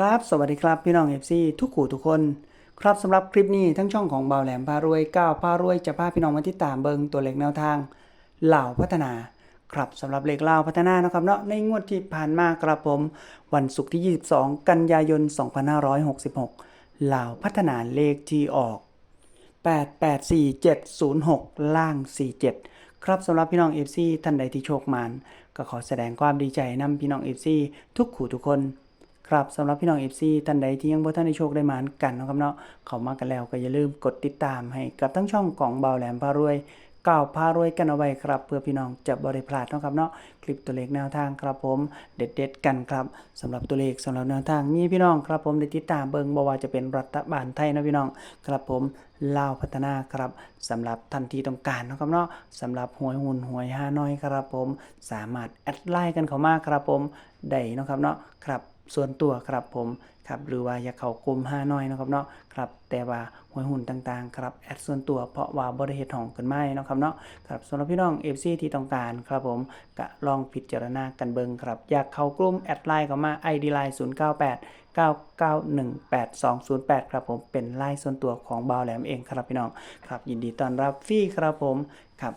ครับสวัสดีครับพี่น้อง FC ทุกขู่ทุกคน ครับสำหรับคลิปนี้ทั้งช่องของเบาแหลมพารวยก้าวพารวยจะพาพี่น้องมาที่ตามเบิงตัวเลขแนวทางเหล่าพัฒนา ครับสำหรับเลขเหล่าพัฒนานะครับเนาะในงวดที่ผ่านมาครับผม วันศุกร์ที่ 22 กันยายน 2566เหล่าพัฒนาเลขที่ออก 884706 ล่าง 47 ครับสำหรับพี่น้อง FC ท่านใดที่โชคมานก็ขอแสดงความดีใจนำพี่น้อง FC ทุกขู่ทุกคน ครับสำหรับพี่น้อง FC ท่านใดที่ยังบ่ท่านได้โชคได้หมานกันนะครับเนาะเข้ามากันแล้วก็อย่าลืมกดติดตามให้กับทั้งช่องของเบาแหลมพารวยก้าวพารวยกันเอาไว้ครับ เพื่อพี่น้องจะบริพลาดนะครับเนาะคลิปตัวเลขแนวทางครับผมเด็ดๆกันครับสำหรับตัวเลขสำหรับแนวทางมีพี่น้องครับผมได้ติดตามเบิงบ่ว่าจะเป็นรัฐบาลไทยนะพี่น้องครับผมลาวพัฒนาครับสำหรับทันทีต้องการนะครับเนาะสำหรับหวยหุ่นหวยฮานอยครับผม สามารถแอดไลน์กันเข้ามาครับผมได้นะครับเนาะครับ ส่วนตัวครับผมครับหรือว่าอยากเข้ากลุ่มห้าน้อยนะครับเนาะครับแต่ว่าหวยหุ่นต่างๆครับแอดส่วนตัวเพราะว่าบริเหตุของกันไม่นะครับเนาะครับสำหรับพี่น้อง FC ที่ต้องการครับผมก็ลองพิจารณากันเบิงครับ อยากเข้ากลุ่มแอดไลน์เข้ามา ID line 098 9918208 ครับผมเป็นไลน์ส่วนตัวของบาวแหลมเองครับพี่น้องครับยินดีต้อนรับฟรีครับผมครับ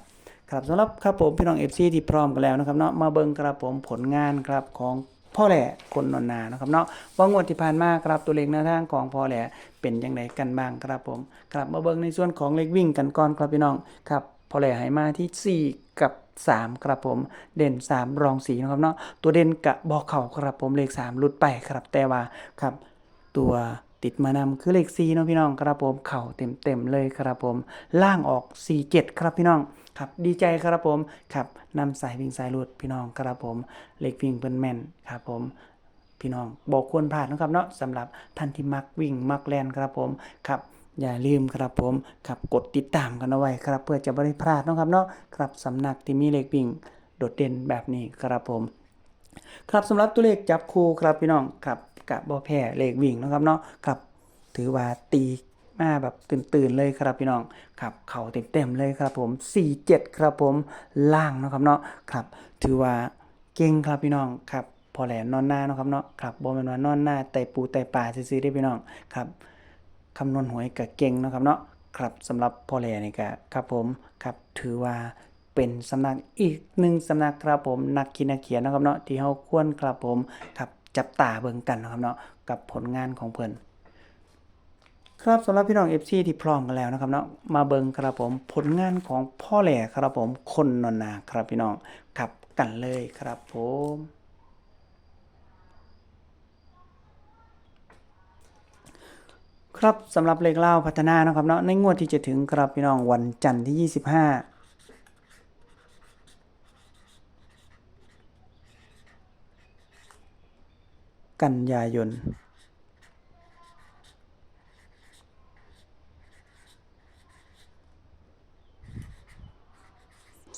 ครับสำหรับครับผมพี่น้อง FC ที่พร้อมกันแล้วนะครับเนาะมาเบิงครับผมผลงานครับของ พ่อแหล่คนนอนนานะครับเนาะว่างวดที่ผ่านมาครับตัวเลขแนวทางของพ่อแหล่เป็นยังไงกันบ้างครับผมกลับมาเบิ่งในส่วนของเลขวิ่งกันก่อนครับพี่น้องครับพ่อแหล่หายมาที่ 4 กับ3ครับผมเด่น 3 รองสีนะครับเนาะตัวเด่นกะบอกเข่าครับผมเลข3หลุดไปครับแต่ว่าครับตัว ติดมานำคือเลข4เนาะพี่น้องครับผมเข่าเต็มๆเลยครับผม ล่างออก 47 ครับพี่น้องครับดีใจครับผมครับนำสายวิ่งสายหลุดพี่น้องครับผมเลขวิ่งเพิ่นแม่นครับผมพี่น้องบอกควรพลาดนะครับเนาะสำหรับท่านที่มักวิ่งมักแลนครับผมครับอย่าลืมครับผมครับกดติดตามกันเอาไว้ครับเพื่อจะไม่ได้พลาดนะครับเนาะครับสำนักที่มีเลขวิ่งโดดเด่นแบบนี้ครับผม ครับสำหรับตัวเลขจับคู่ครับพี่น้องครับ กับบอแพ้เลขวิ่งนะครับเนาะครับถือว่าตีมาแบบตื่นๆเลยครับพี่น้องครับเข่าเต็มๆเลยครับผม 47 ครับผมล่างนะครับเนาะครับ ถือว่าเก่งครับพี่น้องครับพอแหลนนอนหน้านะครับเนาะครับบ่แม่นว่านอนหน้าไตปูไตป่าซื่อๆได้พี่น้องครับคำนวณหวยกับเก่งนะครับเนาะครับสำหรับพอแหลนี่ก็ครับผมครับถือว่าเป็นสำนักอีกหนึ่งสำนักครับผมนักคิดนักเขียนนะครับเนาะที่เฮาควรครับผมครับ จับตาเบิ่งกันนะครับเนาะกับผลงานของเพิ่นครับสำหรับพี่น้อง FC ที่พร้อมกันแล้วนะครับเนาะมาเบิ่งครับผมผลงานของพ่อแหล่ครับผมคนนนนาครับพี่น้องครับกันเลยครับผมครับสำหรับเลขเล่าพัฒนานะครับเนาะในงวดที่จะถึงครับพี่น้องวันจันทร์ที่ 25 กันยายน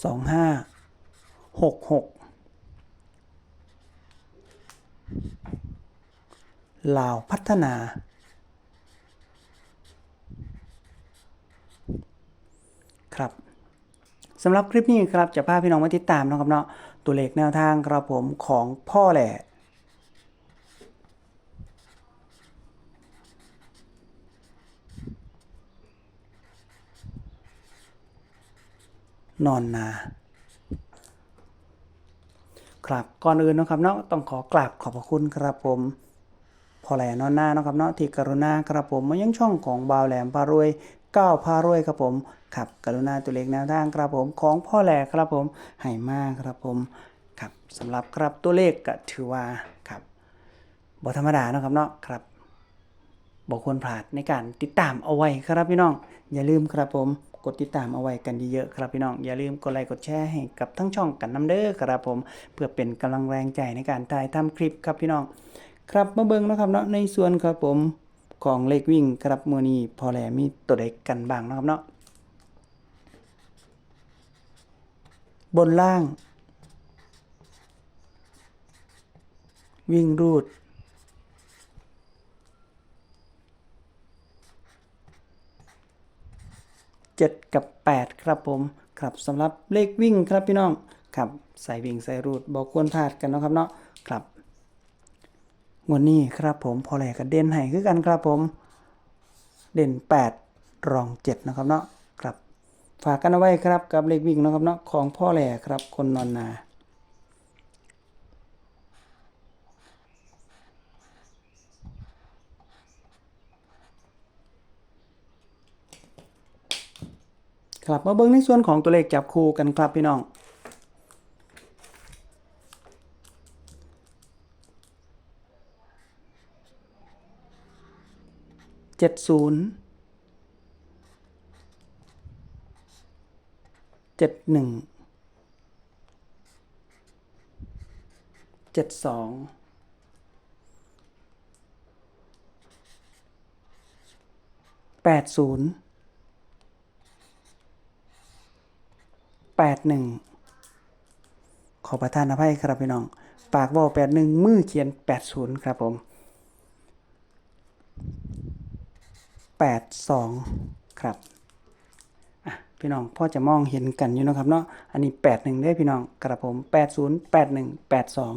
สองห้าหกหกลาวพัฒนา ครับสำหรับคลิปนี้ครับจะพาพี่น้องมาติดตามนะครับเนาะตัวเลขแนวทางครับผมของพ่อแหล่ นอนนา ครับก่อนอื่นนะครับเนาะต้องขอกราบขอบพระคุณครับผมพอแหลนอนนานะครับเนาะที่กรุณาครับผมมายังช่องของบาวแหลมพารวยก้าวพารวยครับผมครับกรุณาตัวเล็กแนวทางครับผมของพ่อแหลครับผมให้มากครับผมครับสำหรับครับตัวเลขก็ถือว่าครับบธรรมดานะครับเนาะครับบอกควรพลาดในการติดตามเอาไว้ครับพี่น้อง อย่าลืมครับผม กดติดตามเอาไว้กันเยอะๆครับพี่น้องอย่าลืมกดไลค์กดแชร์ให้กับทั้งช่องกันน้ำเด้อครับผม เพื่อเป็นกำลังแรงใจในการถ่ายทำคลิปครับพี่น้อง ครับมาเบิ่งนะครับเนาะในส่วนครับผมของเลขวิ่งครับมือนี้พอแลมีตัวเด็กกันบ้างนะครับเนาะบนล่าง วิ่งรูด 7 กับ 8 ครับผมครับสำหรับเลขวิ่งครับพี่น้องครับใส่วิ่งใส่รูดบอกควรพลาดกันนะครับเนาะครับงวดนี้ครับผมพอแหลกับเด่นให้คือกันครับผมเด่น 8 รอง 7 นะครับเนาะครับฝากกันเอาไว้ครับกับเลขวิ่งนะครับเนาะของพ่อแหล่ครับคนนอนนา ครับมาเบิ่งในส่วนของตัวเลขจับคู่กันครับพี่น้องเจ็ดศูนย์เจ็ดหนึ่งเจ็ดสองแปดศูนย์ แปดหนึ่งขอประทานอภัยครับพี่น้อง ปากบอกแปดหนึ่งมือเขียนแปดศูนย์ครับผมแปดสองครับพี่น้องพ่อจะมองเห็นกันอยู่นะครับเนาะ อันนี้แปดหนึ่งได้พี่น้องกระผมแปดศูนย์แปดหนึ่งแปดสอง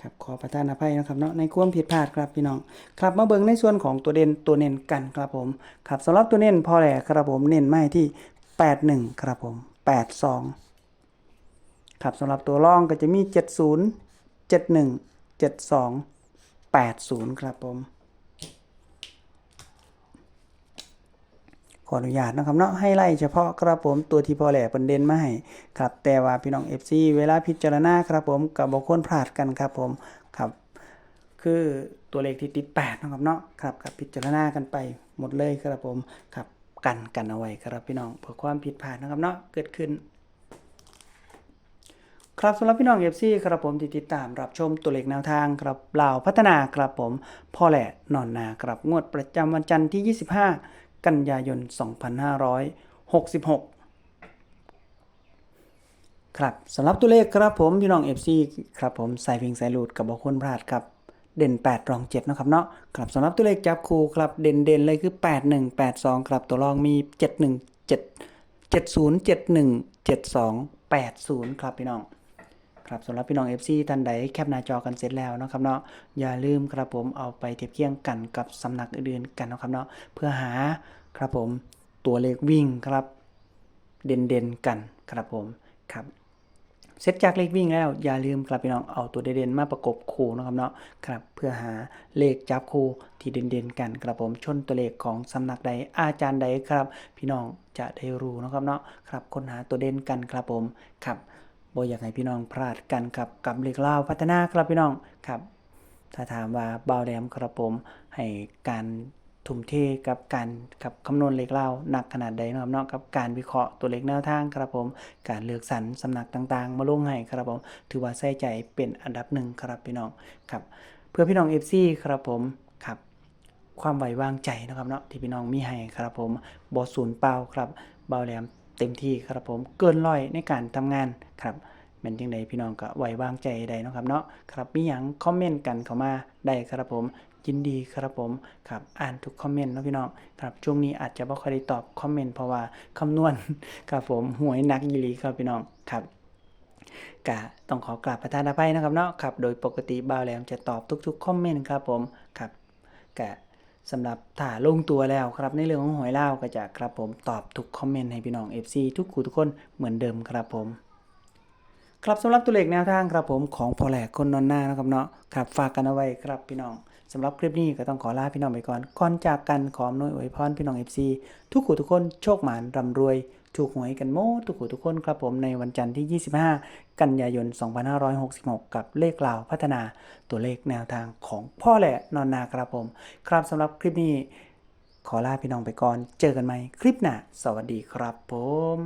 ครับ ขอประทานอภัยนะครับเนาะ ในความผิดพลาดครับพี่น้อง ครับมาเบิ่งในส่วนของตัวเด่นตัวเน้นกันครับผม ครับสำหรับตัวเน้นพอแหละครับผมเน้นไม่ที่ แปดหนึ่งครับผมแปดสองครับสำหรับตัวร่องก็จะมีเจ็ดศูนย์เจ็ดหนึ่งเจ็ดสองแปดศูนย์ครับผม ขออนุญาตนะครับเนาะให้ไล่เฉพาะครับผมตัวที่พอแหล่ประเด็นมาให้ครับ แต่ว่าพี่น้อง FC เวลาพิจารณาครับผมกับบคนพลาดกันครับผมครับ คือตัวเลขที่ติด8นะครับเนาะครับกับพิจารณากันไปหมดเลยครับผมครับ กันกันเอาไว้ครับพี่น้องเพื่อความผิดพลาดนะครับเนาะเกิดขึ้น ครับสำหรับพี่น้องเอฟซีครับผมที่ติดตามรับชมตัวเลขแนวทางครับเล่าพัฒนาครับผมพ่อแหละนอนนาครับงวดประจำวันจันทร์ที่ 25 กันยายน 2566ครับสำหรับตัวเลขครับผมพี่น้อง FC ครับผมใส่พียงใส่รูดกับบอคนพลาดครับ เด่น 8 รอง 7 นะครับเนาะครับสำหรับตัวเลขจับคู่ครับเด่นเด่นเลยคือ 81 82 ครับตัวรองมี 71 7 70 71 72 80 ครับพี่น้องครับสำหรับพี่น้อง FC ท่านใดแคปหน้าจอกันเสร็จแล้วนะครับเนาะอย่าลืมครับผมเอาไปเทียบเคียงกันกับสำนักอื่นๆกันนะครับเนาะเพื่อหาครับผมตัวเลขวิ่งครับเด่นๆกันครับผมครับ เสร็จจากเลขวิ่งแล้วอย่าลืมครับพี่น้องเอาตัวเด่นๆมาประกบคู่นะครับเนาะครับเพื่อหาเลขจับคู่ที่เด่นๆกันครับผมชนตัวเลขของสำนักใดอาจารย์ใดครับ พี่น้องจะได้รู้นะครับเนาะครับค้นหาตัวเด่นกันครับผมครับบ่อยากให้พี่น้องพลาดกันครับกับเลขเล่าพัฒนาครับพี่น้องครับถ้าถามว่าเบาแหลมครับผมให้การ ทุ่มเทกับการกับคำนวณเลขเล่าหนักขนาดใดนะครับเนาะกับการวิเคราะห์ตัวเลขแนวทางครับผม การเลือกสรรสำนักต่างๆ มาลงให้ครับผม ถือว่าใส่ใจเป็นอันดับหนึ่งครับพี่น้องครับ เพื่อพี่น้อง FC ครับผมครับความไว้วางใจนะครับเนาะที่พี่น้องมีให้ครับผมบอศูนย์เปล่าครับเบาแหลมเต็มที่ครับผมเกินร้อยในการทำงานครับ เป็นจังใดพี่น้องก็ไว้วางใจได้นะครับเนาะครับมีหยังคอมเมนต์กันเข้ามาได้ครับผมยินดีครับผมครับอ่านทุกคอมเมนต์นะพี่น้องครับช่วงนี้อาจจะบ่ค่อยได้ตอบคอมเมนต์เพราะว่าคำนวณครับผมหวยนักยีหลีครับพี่น้องครับกะต้องขอกราบประธานอภัยนะครับเนาะครับโดยปกติบ่าวแหลมจะตอบทุกๆคอมเมนต์ครับผมครับกะสำหรับถ้าลงตัวแล้วครับในเรื่องของหวยเล่าวก็จะครับผมตอบทุกคอมเมนต์ให้พี่น้อง FC ทุกคู่ทุกคนเหมือนเดิมครับผม ครับสำหรับตัวเลขแนวทางครับผมของพอแหลกคนนอนหน้านะครับเนาะครับฝากกันเอาไว้ครับพี่น้องสำหรับคลิปนี้ก็ต้องขอลาพี่น้องไปก่อนก่อนจากกันขออำนวยอวยพรพี่น้อง FC ทุกคู่ทุกคนโชคหมานร่ำรวย ถูกหวยกันโม้ทุกคู่ทุกคนครับผมในวันจันทร์ที่ 25 กันยายน 2566 กับเลขลาวพัฒนาตัวเลขแนวทางของพ่อแหละนอนนาครับผม ครับสำหรับคลิปนี้ ขอลาพี่น้องไปก่อน เจอกันใหม่คลิปหน้าสวัสดีครับผม